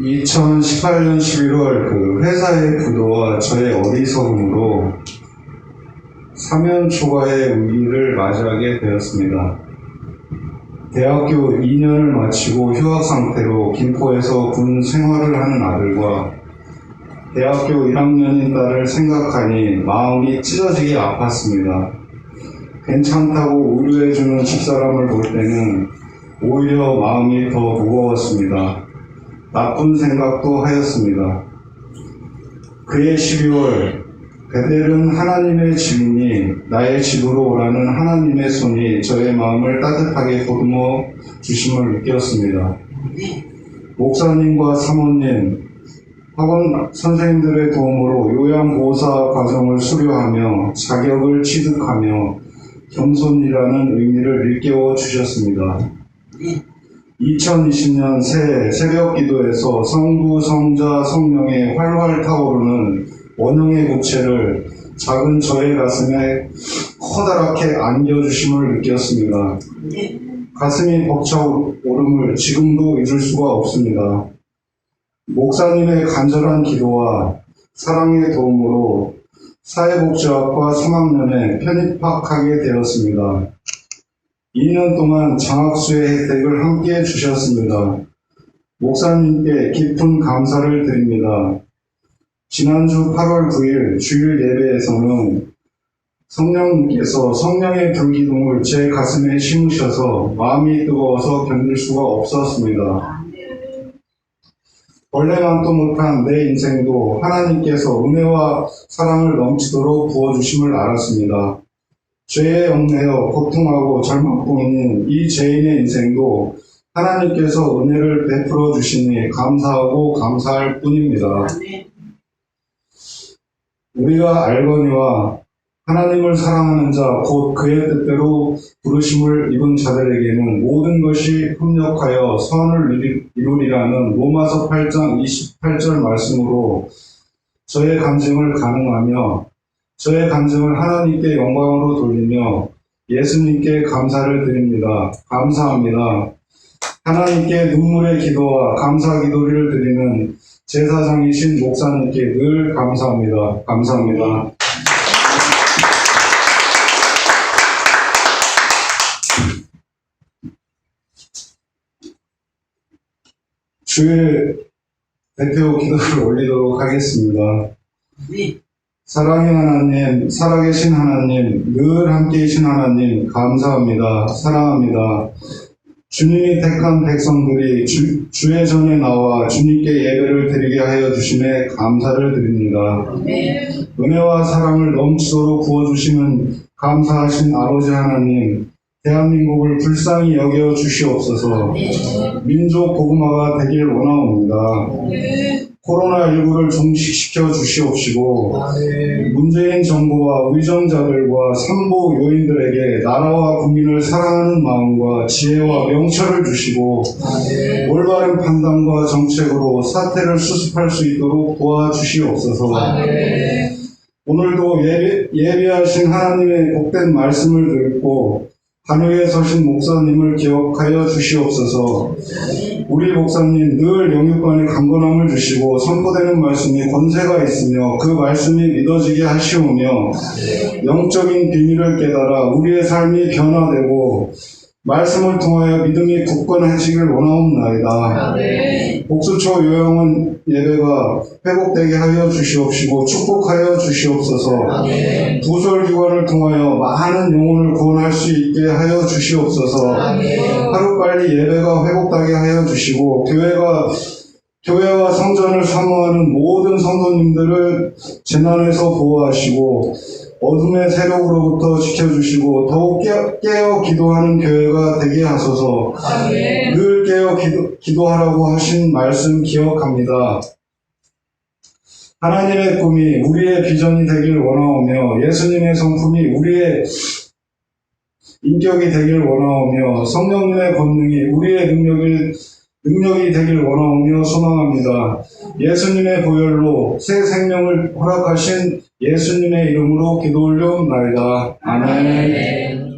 2018년 11월 그 회사의 부도와 저의 어리석음으로 사면 초과의 위기를 맞이하게 되었습니다. 대학교 2년을 마치고 휴학 상태로 김포에서 군 생활을 하는 아들과 대학교 1학년인 딸을 생각하니 마음이 찢어지게 아팠습니다. 괜찮다고 위로해주는 집사람을 볼 때는 오히려 마음이 더 무거웠습니다. 나쁜 생각도 하였습니다. 그해 12월 베델은 하나님의 집이니 나의 집으로 오라는 하나님의 손이 저의 마음을 따뜻하게 보듬어 주심을 느꼈습니다. 목사님과 사모님, 학원 선생님들의 도움으로 요양보호사 과정을 수료하며 자격을 취득하며 겸손이라는 의미를 일깨워 주셨습니다. 2020년 새해 새벽 기도에서 성부, 성자, 성령의 활활 타오르는 원형의 구체를 작은 저의 가슴에 커다랗게 안겨주심을 느꼈습니다. 가슴이 벅차오름을 지금도 잊을 수가 없습니다. 목사님의 간절한 기도와 사랑의 도움으로 사회복지학과 3학년에 편입학하게 되었습니다. 2년 동안 장학수의 혜택을 함께 주셨습니다. 목사님께 깊은 감사를 드립니다. 지난주 8월 9일 주일 예배에서는 성령님께서 성령의 불기둥을 제 가슴에 심으셔서 마음이 뜨거워서 견딜 수가 없었습니다. 원래만도 못한 내 인생도 하나님께서 은혜와 사랑을 넘치도록 부어주심을 알았습니다. 죄에 얽매여 고통하고 절망뿐인 이 죄인의 인생도 하나님께서 은혜를 베풀어 주시니 감사하고 감사할 뿐입니다. 우리가 알거니와 하나님을 사랑하는 자, 곧 그의 뜻대로 부르심을 입은 자들에게는 모든 것이 협력하여 선을 이루- 이루리라는 로마서 8장 28절 말씀으로 저의 간증을 가능하며 저의 간증을 하나님께 영광으로 돌리며 예수님께 감사를 드립니다. 감사합니다. 하나님께 눈물의 기도와 감사 기도를 드리는 제사장이신 목사님께 늘 감사합니다. 감사합니다. 주의 대표 기도를 올리도록 하겠습니다. 사랑의 하나님, 살아계신 하나님, 늘 함께 계신 하나님, 감사합니다. 사랑합니다. 주님이 택한 백성들이 주, 주의 전에 나와 주님께 예배를 드리게 하여 주심에 감사를 드립니다. 은혜와 사랑을 넘치도록 부어주시는 감사하신 아버지 하나님, 대한민국을 불쌍히 여겨 주시옵소서 민족 복음화가 되길 원하옵니다. 코로나19를 종식시켜 주시옵시고 문재인 정부와 위정자들과 삼보 요인들에게 나라와 국민을 사랑하는 마음과 지혜와 명철을 주시고 올바른 판단과 정책으로 사태를 수습할 수 있도록 도와주시옵소서. 오늘도 예배, 예배하신 하나님의 복된 말씀을 듣고 반역에 서신 목사님을 기억하여 주시옵소서. 우리 목사님 늘 영육간에 강건함을 주시고 선포되는 말씀이 권세가 있으며 그 말씀이 믿어지게 하시오며 영적인 비밀을 깨달아 우리의 삶이 변화되고 말씀을 통하여 믿음이 굳건해지길 원하옵나이다. 복수초 요양원 예배가 회복되게 하여 주시옵시고 축복하여 주시옵소서. 부설기관을 통하여 많은 영혼을 구원할 수 있게 하여 주시옵소서. 하루빨리 예배가 회복되게 하여 주시고 교회가 교회와 성전을 사모하는 모든 성도님들을 재난에서 보호하시고 어둠의 세력으로부터 지켜주시고 더욱 깨어, 깨어 기도하는 교회가 되게 하소서 늘 깨어 기도, 기도하라고 하신 말씀 기억합니다. 하나님의 꿈이 우리의 비전이 되길 원하오며 예수님의 성품이 우리의 인격이 되길 원하오며 성령님의 권능이 우리의 능력을 능력이 되길 원하오며 소망합니다. 예수님의 보혈로 새 생명을 허락하신 예수님의 이름으로 기도 올려옵나이다. 아멘.